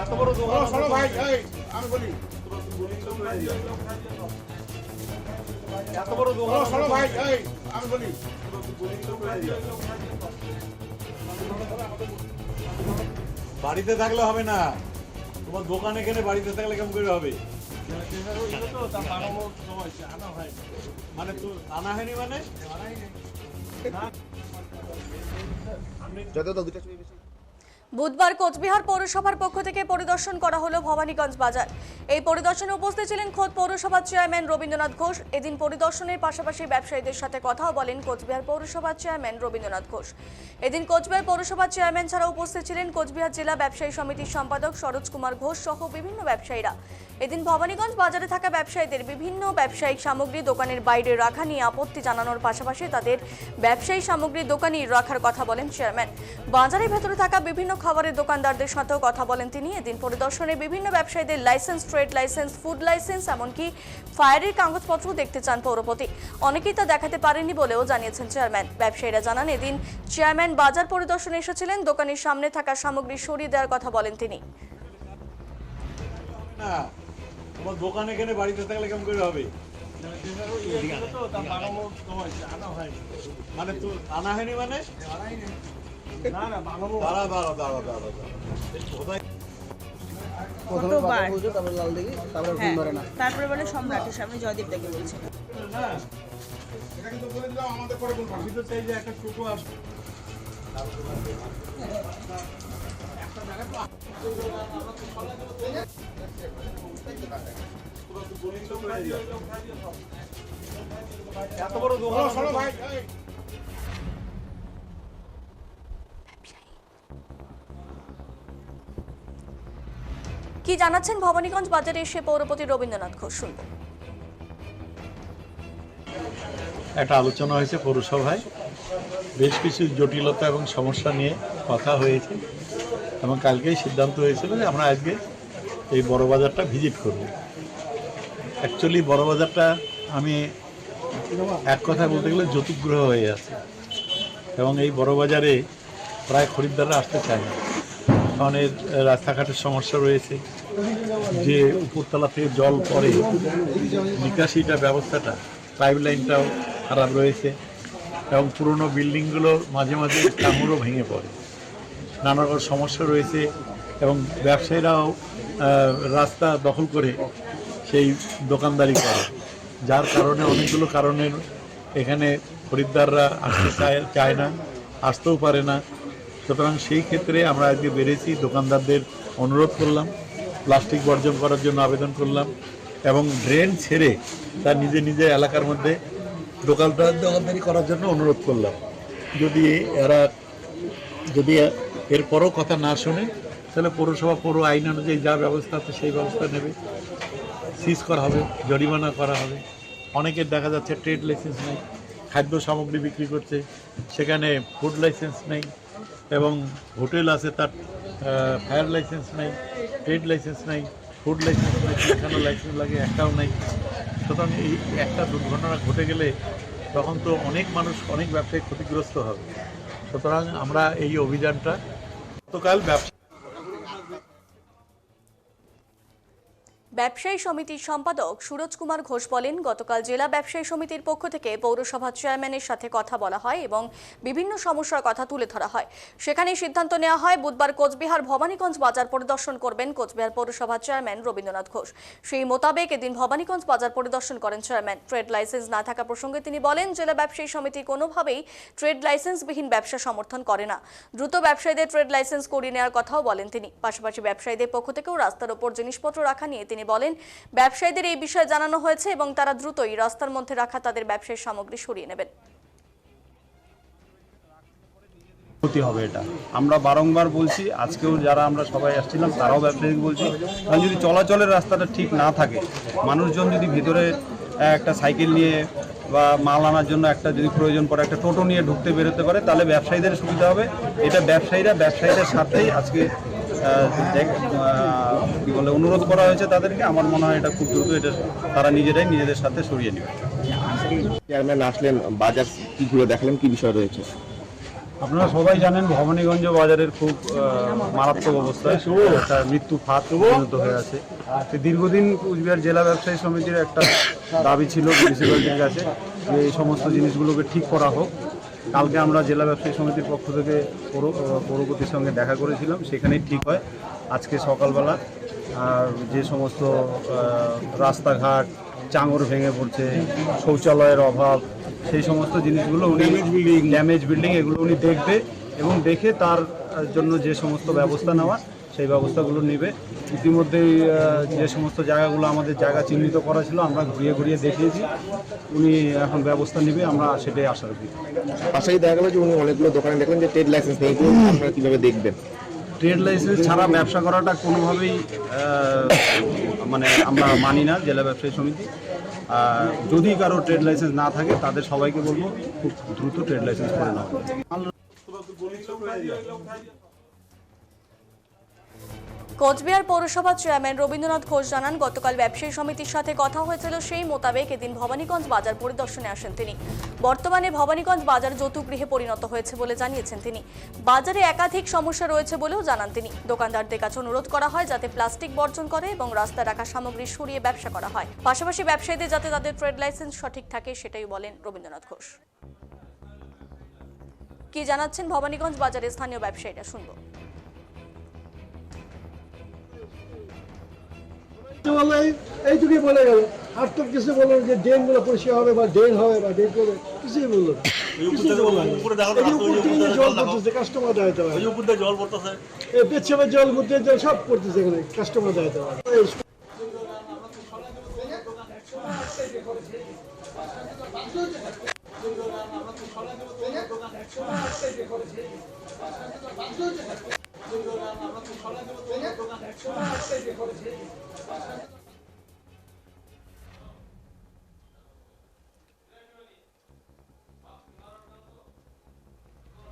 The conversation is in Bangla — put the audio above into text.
এত বড় দোকান শোনো ভাই আমি বলি এত বড় দোকান শোনো ভাই আমি বলি। বাড়িতে থাকলে হবে না। তোমার দোকানে কেনে বাড়িতে থাকলে কেমন করে হবে? মানে তো আনা হয়নি মানে? বুধবার কোচবিহার পৌরসভার পক্ষ থেকে পরিদর্শন করা হলো ভবানীগঞ্জ বাজার। এই পরিদর্শনে উপস্থিত ছিলেন খোদ পৌরসভার চেয়ারম্যান রবীন্দ্রনাথ ঘোষ। এদিন পরিদর্শনের পাশাপাশি ব্যবসায়ীদের সাথে কথাও বলেন কোচবিহার পৌরসভার চেয়ারম্যান রবীন্দ্রনাথ ঘোষ। এদিন কোচবিহার পৌরসভার চেয়ারম্যান ছাড়া উপস্থিত ছিলেন কোচবিহার জেলা ব্যবসায়ী সমিতির সম্পাদক সরোজ কুমার ঘোষ সহ বিভিন্ন ব্যবসায়ীরা। এদিন ভবানীগঞ্জ বাজারে থাকা ব্যবসায়ীদের বিভিন্ন ব্যবসায়িক সামগ্রী দোকানের বাইরে রাখা নিয়ে আপত্তি জানানোর পাশাপাশি তাদের ব্যবসায়ী সামগ্রী দোকানেই রাখার কথা বলেন চেয়ারম্যান। বাজারের ভেতরে থাকা বিভিন্ন খাবারের দোকানদারদের সাথেও কথা বলেন তিনি। এদিন পরিদর্শনে বিভিন্ন ব্যবসায়ীদের license trade license food license এমনকি ফায়ারের কাগজপত্র দেখতে চান পৌরপতি। অনেকেই তা দেখাতে পারেননি বলেও জানিয়েছেন চেয়ারম্যান ব্যবসায়ীরা জানান এদিন চেয়ারম্যান বাজার পরিদর্শনে এসেছিলেন। দোকানের সামনে থাকা সামগ্রী সরিয়ে দেওয়ার কথা বলেন তিনি। তোমার দোকান এখানে বাড়িতে থাকলে কেমন করে হবে? মানে তো আনা হয়নি মানে? তারপরে হ্যাঁ ধরে না। তারপরে বলে সম্রাটের সামনে জয়দীপ দাকে বলছে এটা কিন্তু বলে দিলাম কি জানাচ্ছেন ভবানীগঞ্জ বাজারে এসে পৌরপতি রবীন্দ্রনাথ ঘোষ? শুনব। একটা আলোচনা হয়েছে পৌরসভায়। বেশ কিছু জটিলতা এবং সমস্যা নিয়ে কথা হয়েছে এবং কালকেই সিদ্ধান্ত হয়েছিল যে আমরা আজকে এই বড় বাজারটা ভিজিট করব। অ্যাকচুয়ালি বড় বাজারটা আমি এক কথায় বলতে গেলে জ্যোতিগ্রহ হয়ে আছে এবং এই বড় বাজারে প্রায় খরিদ্দাররা আসতে চায় না। এর রাস্তাঘাটের সমস্যা রয়েছে। যে উপরতলা থেকে জল পড়ে, নিকাশিটা ব্যবস্থাটা পাইপ লাইনটাও খারাপ রয়েছে এবং পুরনো বিল্ডিংগুলো মাঝে মাঝে কামড়ও ভেঙে পড়ে। নানা রকম সমস্যা রয়েছে এবং ব্যবসায়ীরাও রাস্তা দখল করে সেই দোকানদারি করে। যার কারণে অনেকগুলো কারণের এখানে খরিদ্দাররা আসতে চায় চায় না, আসতেও পারে না। সুতরাং সেই ক্ষেত্রে আমরা আজকে বেড়েছি, দোকানদারদের অনুরোধ করলাম, প্লাস্টিক বর্জন করার জন্য আবেদন করলাম, এবং ড্রেন ছেড়ে তার নিজে নিজের এলাকার মধ্যে দোকানদার দোকানদারি করার জন্য অনুরোধ করলাম। যদি এরা, যদি এরপরও কথা না শোনে, তাহলে পৌরসভা পৌর আইন অনুযায়ী যা ব্যবস্থা আছে সেই ব্যবস্থা নেবে। সিজ করা হবে, জরিমানা করা হবে। অনেকের দেখা যাচ্ছে ট্রেড লাইসেন্স নেই, খাদ্য সামগ্রী বিক্রি করছে, সেখানে ফুড লাইসেন্স নেই। এবং হোটেল আছে তার ফায়ার লাইসেন্স নাই, ট্রেড লাইসেন্স নাই, ফুড লাইসেন্স নাই সেখানে লাইসেন্স লাগে, একটাও নাই। সুতরাং এই একটা দুর্ঘটনা ঘটে গেলে তখন তো অনেক মানুষ, অনেক ব্যবসায়ী ক্ষতিগ্রস্ত হবে। সুতরাং আমরা এই অভিযানটা, গতকাল ব্যবসা ব্যবসায়ী সমিতির সম্পাদক সুরজ কুমার ঘোষ বলেন, গতকাল জেলা ব্যবসায়ী সমিতির পক্ষ থেকে পৌরসভা চেয়ারম্যানের সাথে কথা বলা হয় এবং বিভিন্ন সমস্যার কথা তুলে ধরা হয়। সেখানে সিদ্ধান্ত নেওয়া হয়, বুধবার কোচবিহার ভবানীগঞ্জ বাজার পরিদর্শন করবেন কোচবিহার পৌরসভা চেয়ারম্যান রবীন্দ্রনাথ ঘোষ। সেই মোতাবেক এদিন ভবানীগঞ্জ বাজার পরিদর্শন করেন চেয়ারম্যান। ট্রেড লাইসেন্স না থাকা প্রসঙ্গে তিনি বলেন, জেলা ব্যবসায়ী সমিতি কোনোভাবেই ট্রেড লাইসেন্সবিহীন ব্যবসা সমর্থন করে না। দ্রুত ব্যবসায়ীদের ট্রেড লাইসেন্স করিয়ে নেওয়ার কথাও বলেন তিনি। পাশাপাশি ব্যবসায়ীদের পক্ষ থেকেও রাস্তার ওপর জিনিসপত্র রাখা নিয়ে তিনি বলেন, ব্যবসায়ীদের এই বিষয়ে জানানো হয়েছে এবং তারা দ্রুতই রাস্তার মধ্যে রাখা তাদের ব্যবসায়ী সামগ্রী সরিয়ে নেবেন। ক্ষতি হবে এটা। আমরা বারংবার বলছি, আজকেও যারা আমরা সবাই আসছিলাম, তারাও ব্যবসায়িক বলছি, কারণ যদি চলাচলের রাস্তাটা ঠিক না থাকে, মানুষজন যদি ভিতরে একটা সাইকেল নিয়ে বা মাল আনার জন্য একটা যদি প্রয়োজন পড়ে, একটা টোটো নিয়ে ঢুকতে বেরোতে পারে, তাহলে ব্যবসায়ীদের সুবিধা হবে। এটা ব্যবসায়ীরা, ব্যবসায়ীদের সাথেই আজকে কি বলে অনুরোধ করা হয়েছে তাদেরকে। আমার মনে হয় এটা খুব দ্রুত এটা তারা নিজেরাই নিজেদের সাথে সরিয়ে নেবে। চেয়ারম্যান আসলেন বাজার কি ঘুরে দেখলেন কি বিষয় রয়েছে? আপনারা সবাই জানেন ভবানীগঞ্জ বাজারের খুব মারাত্মক অবস্থায় একটা মৃত্যু ফাঁদ পরিণত হয়ে আছে। তো দীর্ঘদিন কুচবিহার জেলা ব্যবসায়ী সমিতির একটা দাবি ছিল মিউনিসিপ্যালিটির কাছে যে এই সমস্ত জিনিসগুলোকে ঠিক করা হোক। কালকে আমরা জেলা ব্যবসায়ী সমিতির পক্ষ থেকে পৌরপতির সঙ্গে দেখা করেছিলাম সেখানেই ঠিক হয়। আজকে সকালবেলা যে সমস্ত রাস্তাঘাট চাঙর ভেঙে পড়ছে শৌচালয়ের অভাব সেই সমস্ত জিনিসগুলো উনি ড্যামেজ বিল্ডিং এগুলো উনি দেখবে এবং দেখে তার জন্য যে সমস্ত ব্যবস্থা নেওয়া সেই ব্যবস্থাগুলো নেবে। ইতিমধ্যেই যে সমস্ত জায়গাগুলো আমাদের জায়গা চিহ্নিত করা ছিল আমরা ঘুরিয়ে ঘুরিয়ে দেখিয়েছি। উনি এখন ব্যবস্থা নেবে আমরা সেটাই আশা রাখি। পাশাপাশি দেখা গেল যে উনি অনেকগুলো দোকানে দেখলেন যে ট্রেড লাইসেন্স নেই আপনারা কীভাবে দেখবেন? ট্রেড লাইসেন্স ছাড়া ব্যবসা করাটা কোনোভাবেই মানে আমরা মানি না, জেলা ব্যবসায়ী সমিতি। যদি কারও ট্রেড লাইসেন্স না থাকে, তাদের সবাইকে বলব, খুব দ্রুত ট্রেড লাইসেন্স করে নেওয়া কোচবিহার পৌরসভার চেয়ারম্যান রবীন্দ্রনাথ ঘোষ জানান, গতকাল ব্যবসায়ী সমিতির সাথে কথা হয়েছিল। সেই মোতাবেক এদিন ভবানীগঞ্জ বাজার পরিদর্শনে আসেন তিনি। বর্তমানে ভবানীগঞ্জ বাজার যৌতুগৃহে পরিণত হয়েছে বলে জানিয়েছেন তিনি। বাজারে একাধিক সমস্যা রয়েছে বলেও জানান তিনি। দোকানদারদের কাছে অনুরোধ করা হয় যাতে প্লাস্টিক বর্জন করে এবং রাস্তায় রাখা সামগ্রী সরিয়ে ব্যবসা করা হয়। পাশাপাশি ব্যবসায়ীদের যাতে তাদের ট্রেড লাইসেন্স সঠিক থাকে সেটাই বলেন রবীন্দ্রনাথ ঘোষ। কি জানাচ্ছেন ভবানীগঞ্জ বাজারের স্থানীয় ব্যবসায়ীরা? শুনব। বলে এইটুকুই বলে গেল। আর তো কিছু বলল যে ড্রেনগুলো পরিষ্কার হবে বা ড্রেন হবে বা ড্রেন করবে কিছুই বলল কাস্টমার দাঁড়াতে জল এই সব পড়তেছে এখানে কাস্টমার দাঁড়াতে পারে। আমরা তো Banyak.